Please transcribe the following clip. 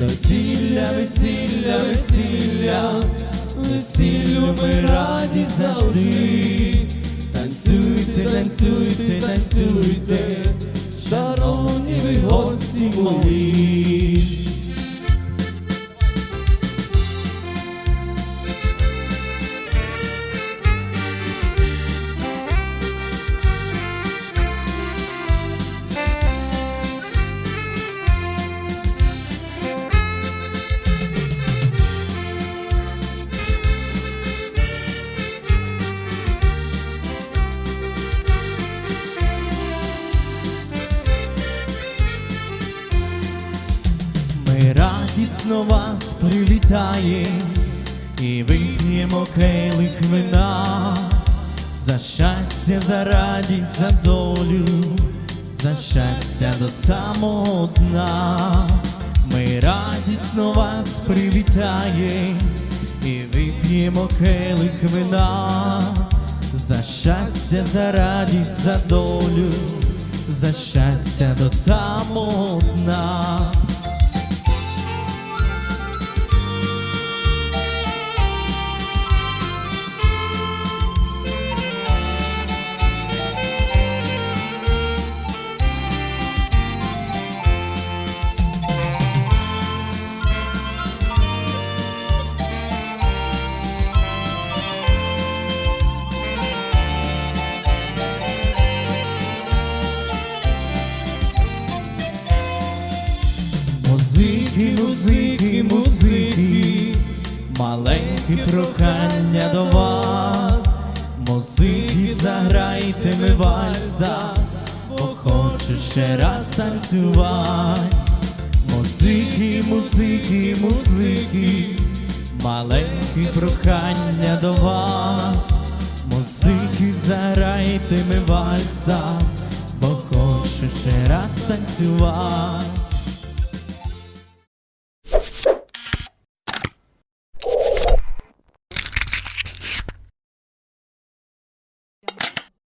Весілля, весілля, весілля, весіллю ми раді завжди. Танцюйте, танцюйте, танцюйте, шановні ви гості мої. Ми радісно вас привітаємо і вип'ємо келих вина за щастя, за радість, за долю, за щастя до самого дна. Ми радісно вас привітаємо і вип'ємо келих вина за щастя, за радість, за долю, за щастя до самого дна. Музики, музики, музики, маленьке прохання до вас. Музики, заграйте ми вальса, бо хочу ще раз танцювати. Музики, музики, музики, маленьке прохання до вас. Музики, заграйте ми вальса, бо хочу ще раз танцювати.